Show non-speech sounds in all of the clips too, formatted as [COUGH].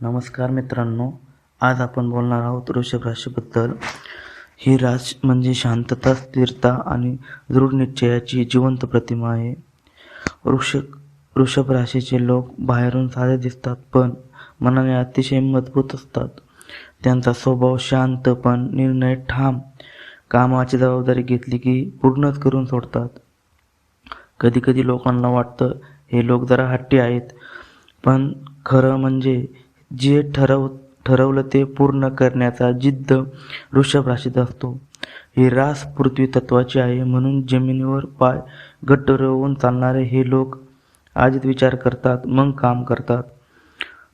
नमस्कार मित्रांनो आज आपण बोलणार आहोत वृषभ राशीबद्दल. ही राश म्हणजे शांतता स्थिरता आणि दृढ निश्चयाची जिवंत प्रतिमा आहे. वृक्ष वृषभ राशीचे लोक बाहेरून साधे दिसतात पण मनाने अतिशय मजबूत असतात. त्यांचा स्वभाव शांत पण निर्णय ठाम. कामाची जबाबदारी घेतली की पूर्णच करून सोडतात. कधी कधी लोकांना वाटतं हे लोक जरा हट्टी आहेत पण खरं म्हणजे जे ठरव ठरवलं ते पूर्ण करण्याचा जिद्द वृषभ राशीत असतो. ही रास पृथ्वी तत्वाची आहे म्हणून जमिनीवर पाय घट्ट रोवून चालणारे हे लोक आधीच विचार करतात मग काम करतात.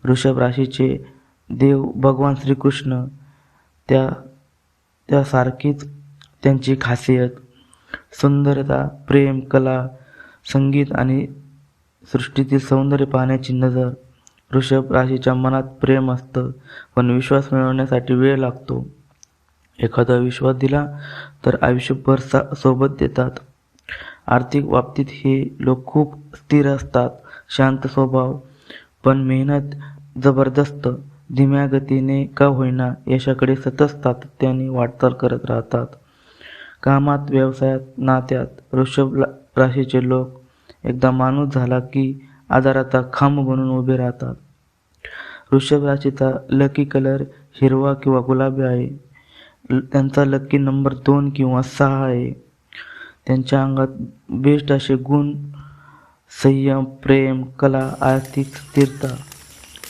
वृषभ राशीचे देव भगवान श्रीकृष्ण त्या त्यासारखीच त्यांची खासियत. सुंदरता प्रेम कला संगीत आणि सृष्टीतील सौंदर्य पाहण्याची नजर वृषभ राशीच्या मनात प्रेम असतं पण विश्वास मिळवण्यासाठी वेळ लागतो. एखादा विश्वास दिला तर आयुष्यभर सा सोबत देतात. आर्थिक बाबतीत हे लोक खूप स्थिर असतात शांत स्वभाव पण मेहनत जबरदस्त धीम्या गतीने का होईना यशाकडे सतत सातत्याने वाटचाल करत राहतात. कामात व्यवसायात नात्यात वृषभ राशीचे लोक एकदा माणूस झाला की आधाराचा खांब बनून उभे राहतात. वृषभ राशीचा लकी कलर हिरवा किंवा गुलाबी आहे. ल- त्यांचा लकी नंबर दोन किंवा सहा आहे. त्यांच्या अंगात बेस्ट असे गुण संयम प्रेम कला आर्थिक स्थिरता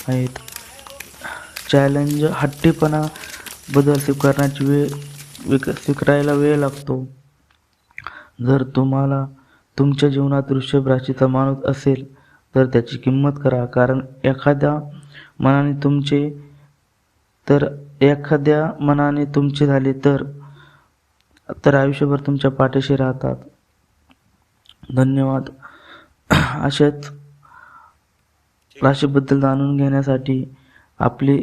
आहेत. चॅलेंज हट्टीपणा बदल स्वीकारण्याची वेळ विक स्वीकारायला वेळ लागतो. जर तुम्हाला तुमच्या जीवनात वृषभ राशीचा माणूस असेल तर त्याची किंमत करा. कारण एखाद्या मनाने तुमचे तर एखाद्या मनाने तुमचे झाले तर तर आयुष्यभर तुमच्या पाठीशी राहतात. धन्यवाद. [CLEARS THROAT] अशाच राशीबद्दल जाणून घेण्यासाठी आपली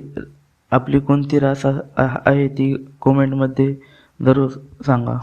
आपली कोणती रास आहे ती कॉमेंटमध्ये जरूर सांगा.